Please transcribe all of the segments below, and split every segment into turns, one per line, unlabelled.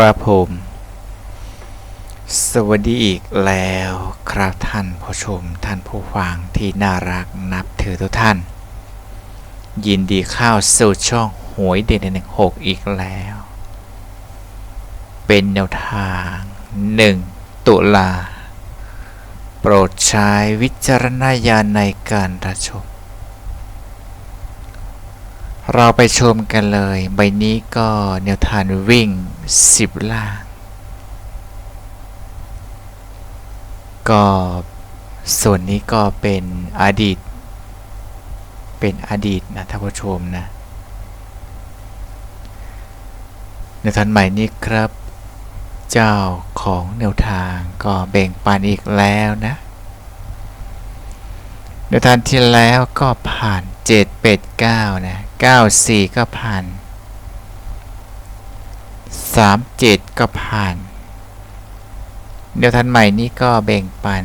ครับผม สวัสดีอีกแล้วครับท่านผู้ชมท่านผู้ฟังที่น่ารักนับถือทุกท่าน ยินดีเข้าสู่ช่องหวยเด่นหนึ่งหกอีกแล้ว เป็นแนวทางหนึ่งตุลา โปรดใช้วิจารณญาณในการรับชมเราไปชมกันเลย ใบนี้ก็แนวทางวิ่ง 10ล่าง ก็ส่วนนี้ก็เป็นอดีต เป็นอดีตนะท่านผู้ชมนะแนวทางใหม่นี้ครับ เจ้าของแนวทางก็แบ่งปันอีกแล้วนะแนวทางที่แล้วก็ผ่าน7เป็ด9นะ 94 ก็ผ่าน 37ก็ผ่านแนวทางใหม่นี้ก็แบ่งปัน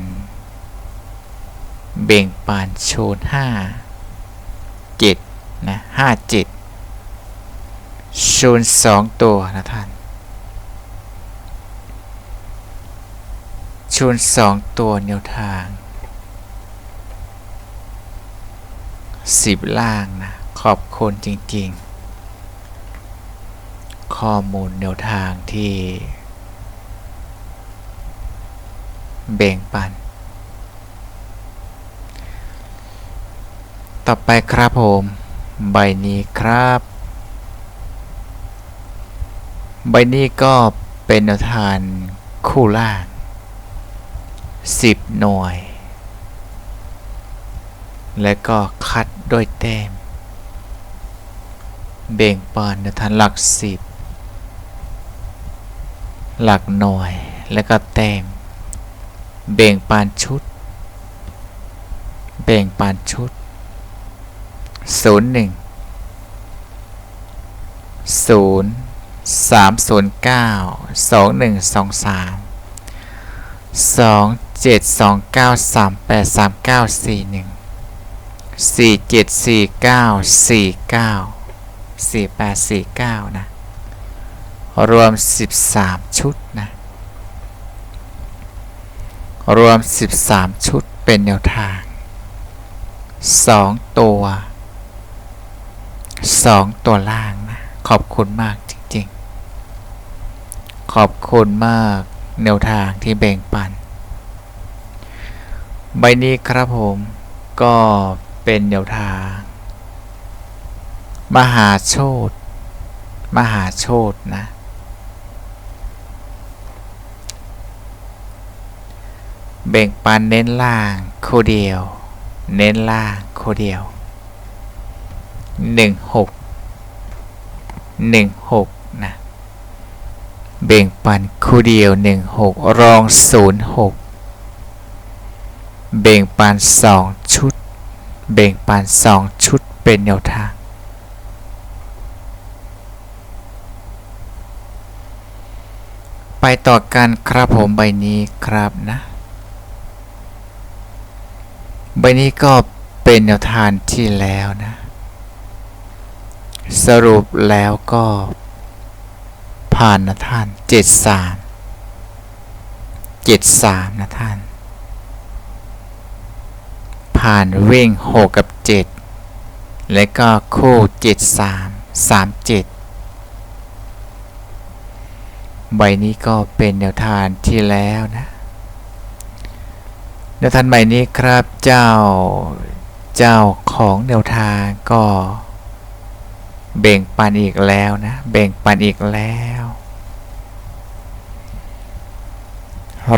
แบ่งปันโชน5 7นะ57โชน2ตัวนะท่านชนสองตัวแนวทางสิบล่างนะ ขอบคุณจริง ๆ ข้อมูลแนวทางที่แบ่งปัน ต่อไปครับผม ใบนี้ครับ ใบนี้ก็เป็นแนวทางคู่ล่าง 10 หน่วย และก็คัดด้วยแต้ม เบ่งปานในฐานหลัก 10 หลักหน่วยและก็แต้มเบ่งปานชุดเบ่งปานชุด 01 0 309 2123สองเจ็ดสองเก้าสามแปดสามเก้าสี่หนึ่งสี่เจ็ดสี่เก้าสี่เก้าสี่แปดสี่เก้านะ รวมสิบสามชุดนะ รวมสิบสามชุดเป็นแนวทางสองตัวสองตัวล่างนะ ขอบคุณมากจริงๆ ขอบคุณมากแนวทางที่แบ่งปัน ใบนี้ครับผมก็เป็นแนวทาง มหาโชตมหาโชตนะ แบ่งปันเน้นล่างโคเดียว เน้นล่างโคเดียวหนึ่งหกหนึ่งหกนะเบ่งปันคู่เดียว16รอง06เบ่งปัน2ชุด เบ่งปัน2ชุดเป็นแนวทางไปต่อกันครับผมใบนี้ครับนะ ใบนี้ก็เป็นแนวทางที่แล้วนะ สรุปแล้วก็ผ่านนะท่านเจ็ดสามเจ็ดสามนะท่าน ผ่านเว่งหกกับเจ็ดและก็คู่เจ็ดสามสามเจ็ดใบนี้ก็เป็นแนวทางที่แล้วนะ แนวทางใบนี้ครับเจ้าเจ้าของแนวทางก็เบ่งปันอีกแล้วนะเบ่งปันอีกแล้ว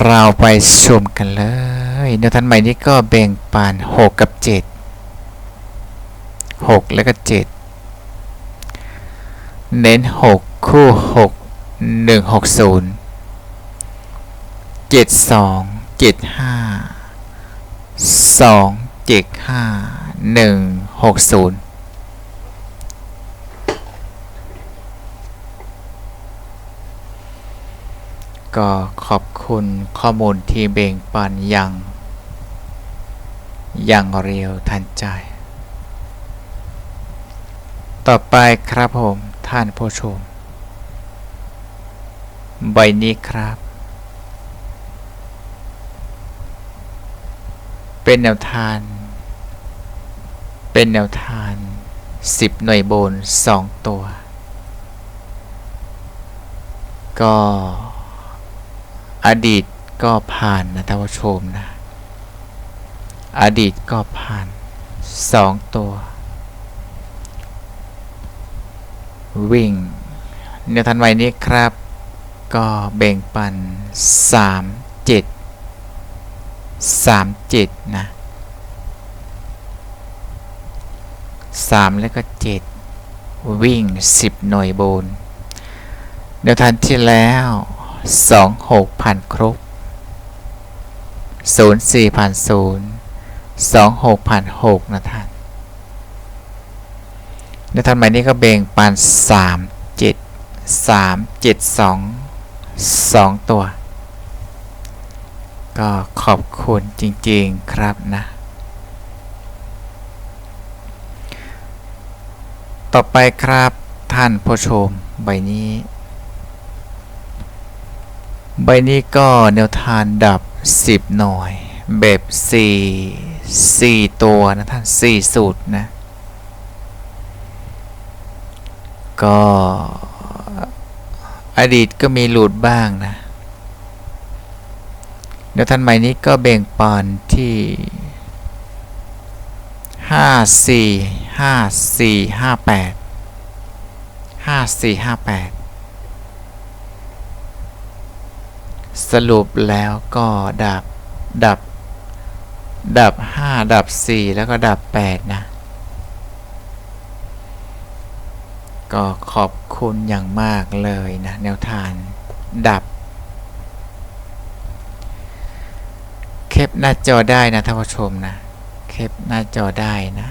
เราไปชมกันเลยแนวทางใหม่นี้ก็แบ่งปัน6 กับ 7 6 แล้วก็ 7 เน้น 6 คู่ 6 1 6 0 7 2 7 5 2 7 5 1 6 0ก็ขอบคุณข้อมูลที่เบ่งปันอย่างอย่างเร็วทันใจ ต่อไปครับผมท่านผู้ชม ใบนี้ครับ เป็นแนวทาน เป็นแนวทาน 10 หน่วยโบน 2 ตัว ก็อดีตก็ผ่านนะท่านผู้ชมนะ อดีตก็ผ่าน 2 ตัว วิ่งแนวทันไว้นี้ครับ ก็แบ่งปัน 3 3 7 นะ3 แล้วก็ 7 วิ่ง 10 หน่วยโบนแนวทันที่แล้ว 2 6 ผ่านครบ 0 4 ผ่าน 0 2 6 ผ่าน 6 นะท่านในทันใหม่นี้ก็แบ่งปัน3 7 3 7 2 2 ตัว ก็ขอบคุณจริง ๆ ครับนะ ต่อไปครับท่านผู้ชมใบนี้ ใบนี้ก็แนวทานดับ 10 หน่อยแบบ 4 4 ตัวนะท่าน 4 สูตรนะ ก็อดีตก็มีหลุดบ้างนะ เดี๋ยวท่านใหม่นี้ก็แบ่งปันที่ห้าสี่ห้าสี่ห้าแปดห้าสี่ห้าแปดสรุปแล้วก็ดับดับ ดับห้าดับสี่แล้วก็ดับแปดนะ ก็ขอบคุณอย่างมากเลยนะ แนวทานดับ เคปหน้าจอได้นะท่านผู้ชมนะเคปหน้าจอได้นะ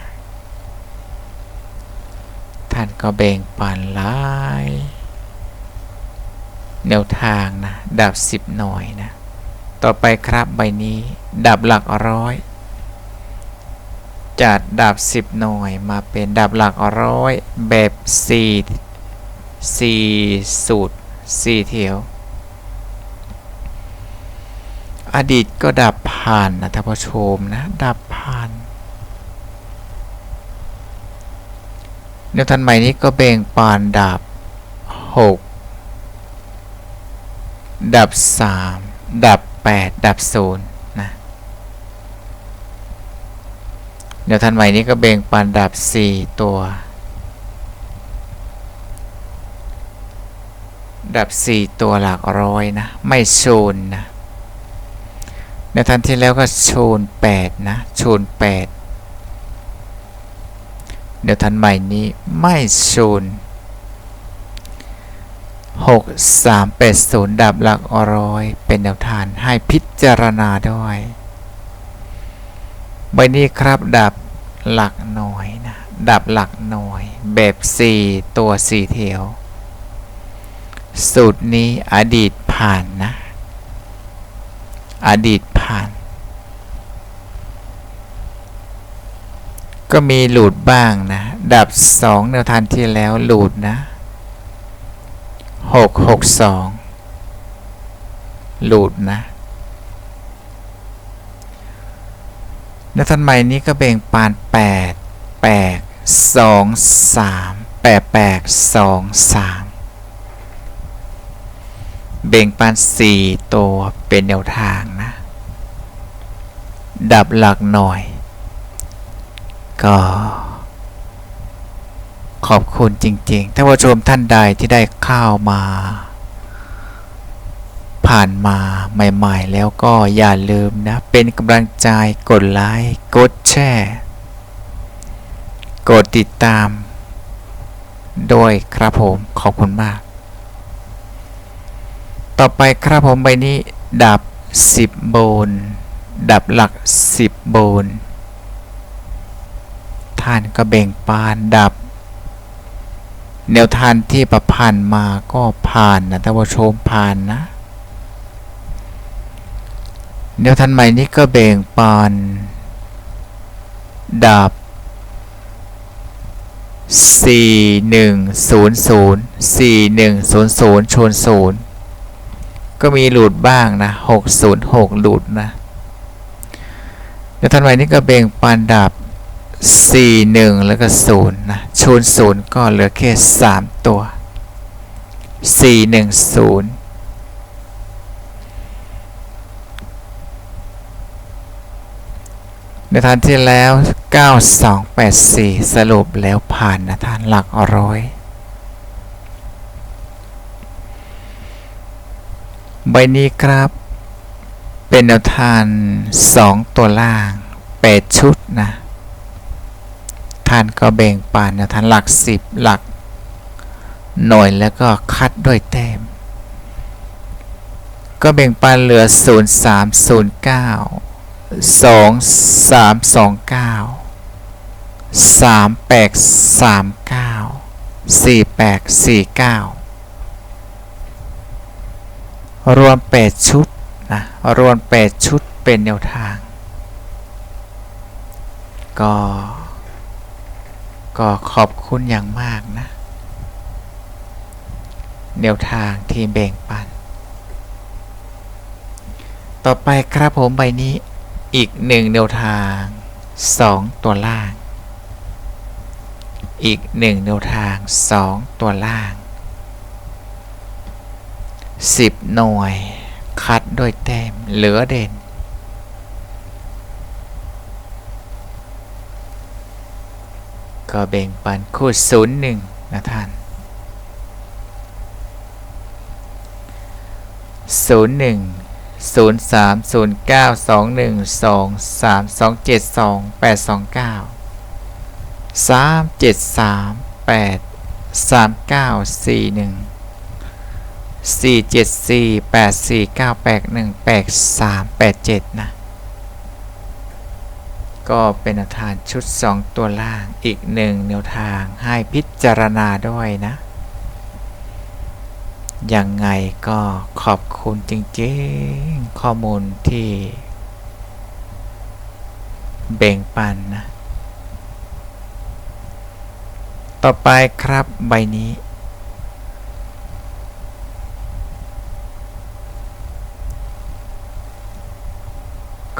ท่านก็แบ่งปันหลายแนวทางนะดับ10หน่อยนะ ต่อไปครับใบนี้ ดับหลักร้อยจัดดับ10หน่วยมาเป็นดับหลักร้อยแบบ4 4สูตร4เที่ยว อดีตก็ดับผ่านนะท่านผู้ชมนะดับผ่านแนวทันใหม่นี้ก็แบ่งปานดับ 6 ดับ 3 ดับ 8 ดับ0นะแนวทันใหม่นี้ก็แบ่งปานดับ 4 ตัว ดับ 4 ตัวหลักร้อยนะ ไม่โชนย์นะ ในทันที่แล้วก็โชน8นะโชน8เดี๋ยวทันใหม่นี้ไม่โชน6 3 8 0 ดับหลักร้อย เป็นแนวทานให้พิจารณาด้วยใบนี้ครับดับหลักหน่วยนะ ดับหลักหน่วยแบบ 4 ตัว 4 เทวสูตรนี้อดีตผ่านนะ อดีตผ่าน ก็มีหลุดบ้างนะ ดับ 2 แนวทานที่แล้วหลุดนะ 6 6 2 หลุดนะแนวทานใหม่นี้ก็แบ่งปาน 8 8 2 3 8 8 2 3 เบ่งปัน4 ตัวเป็นแนวทางนะ ดับหลักหน่อย ก็ขอบคุณจริงๆถ้านผู้ชมท่านใดที่ได้เข้ามา ผ่านมาใหม่ ๆ แล้วก็อย่าลืมนะ เป็นกำลังใจกดไลค์กดแชร์กดติดตาม ด้วยครับผมขอบคุณมาก ต่อไปครับผมใบนี้ดับ 10 โบน ดับหลัก 10 โบน ท่านก็แบ่งปานดับ แนวทานที่ประพันธ์มาก็ผ่านนะท่านผู้ชมผ่านนะ แนวทานใหม่นี้ก็แบ่งปานดับ 4100 4100ชน0ก็มีหลุดบ้างนะหกศูนย์หกหลุดนะแนวทางใหม่นี้ก็เบ่งปันดับ สี่หนึ่งแล้วก็ศูนย์นะชนศูนย์ก็เหลือแค่สามตัวสี่หนึ่งศูนย์ในทานที่แล้ว 9284 สรุปแล้วผ่านนะท่านหลักร้อย ใบนี้ครับ เป็นแนวทาน 2 ตัวล่าง 8 ชุดนะ ท่านก็แบ่งปันแนวทานหลัก 10 หลักหน่วยแล้วก็คัดด้วยแต้ม ก็แบ่งปันเหลือ 0309สองสามสองเก้าสามแปดสามเก้าสี่แปดสี่เก้ารวมแปดชุดนะรวมแปดชุดเป็นแนวทาง ก็ ก็ขอบคุณอย่างมากนะแนวทางที่แบ่งปัน ต่อไปครับผมใบนี้อีกหนึ่งแนวทางสองตัวล่าง อีกหนึ่งแนวทางสองตัวล่างสิบหน่วย คัดด้วยแต้มเหลือเด่น ก็เบ่งปันคู่ศูนย์หนึ่งนะท่านศูนย์หนึ่งศูนย์สามศูนย์เก้าสองหนึ่งสองสามสองเจ็ดสองแปดสองเก้าสามเจ็ดสามแปดสามเก้าสี่หนึ่งสี่เจ็ดสี่แปดสี่เก้าแปดหนึ่งแปดสามแปดเจ็ดนะ ก็เป็นแนวทางชุดสองตัวล่างอีกหนึ่งแนวทางให้พิจารณาด้วยนะ ยังไงก็ขอบคุณจริงๆ ข้อมูลที่แบ่งปันนะ ต่อไปครับใบนี้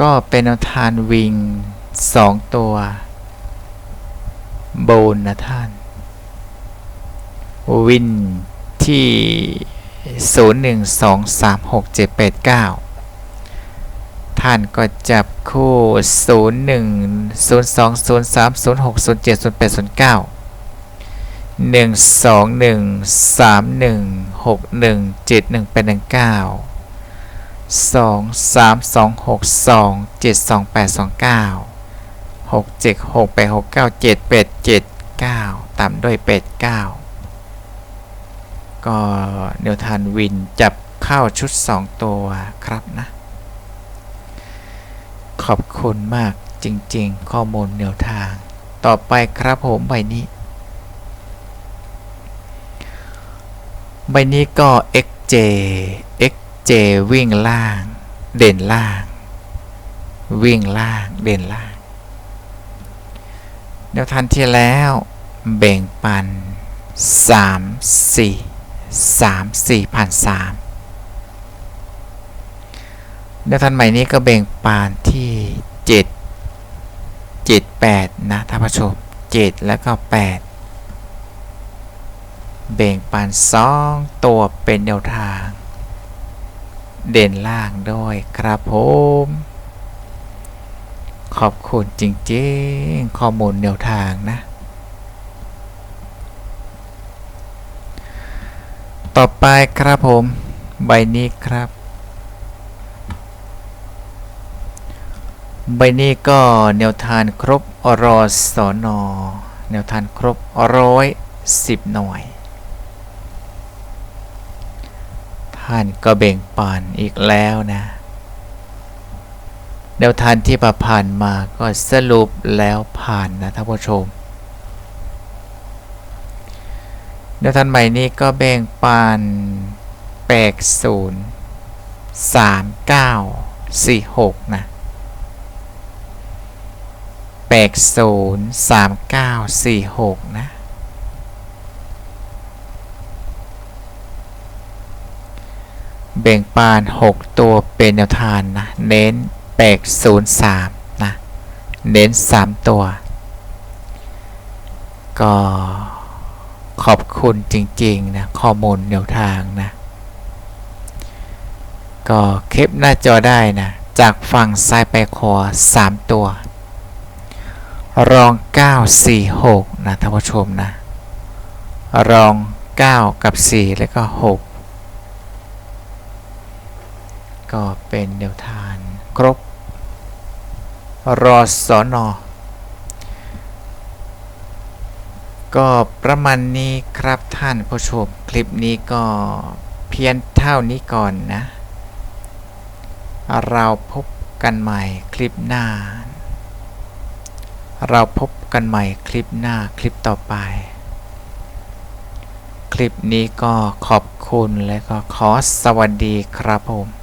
ก็เป็นทานวิง สองตัว โบนนะท่าน วินที่ 01236789 ท่านก็จับคู่ 01 02 03 06 07 08 09 121 31 61 71 819 2 3 2 6 2 7 2 8 2 9 6 7 6 8 6 9 7 8 7 9 ตามด้วย 8 9 ก็เนวทานวินจับเข้าชุด 2 ตัวครับนะ ขอบคุณมากจริงๆ ข้อมูลแนวทาง ต่อไปครับผมใบนี้ ใบนี้ก็ xj xj วิ่งล่าง เด่นล่าง วิ่งล่าง เด่นล่าง แนวทางที่แล้ว แบ่งปัน 3 4สามสี่ผ่านสามแนวทันใหม่นี้ก็เบ่งปานที่เจ็ดเจ็ดแปดนะท่านผู้ชมเจ็ดแล้วก็แปดเบ่งปานสองตัวเป็นแนวทาง เด่นล่างด้วยครับผม ขอบคุณจริงๆ ข้อมูลแนวทางนะ ต่อไปครับผม ใบนี้ครับ ใบนี้ก็แนวทานครบอรอสอนอแนวทานครบร้อยสิบหน่วย ท่านก็เบ่งปานอีกแล้วนะ แนวทานที่ผ่านมาก็สรุปแล้วผ่านนะท่านผู้ชมแนวทางใหม่นี้ก็แบ่งปันแปดศูนย์สามเก้าสี่หกนะแปดศูนย์สามเก้าสี่หกนะแบ่งปาน 6 ตัวเป็นแนวทางนะ เน้น 803นะเน้น3ตัว ก็ขอบคุณจริง ๆ นะ ข้อมูลแนวทางนะ ก็คลิปหน้าจอได้นะ จากฝั่งซ้ายไปขวา3ตัว รอง 946 นะท่านผู้ชมนะ รอง 9 กับ 4 แล้วก็ 6 ก็เป็นแนวทาง ครบ รอสอนอก็ประมาณนี้ครับท่านผู้ชม คลิปนี้ก็เพียงเท่านี้ก่อนนะ เราพบกันใหม่คลิปหน้า เราพบกันใหม่คลิปหน้าคลิปต่อไป คลิปนี้ก็ขอบคุณและก็ขอสวัสดีครับผม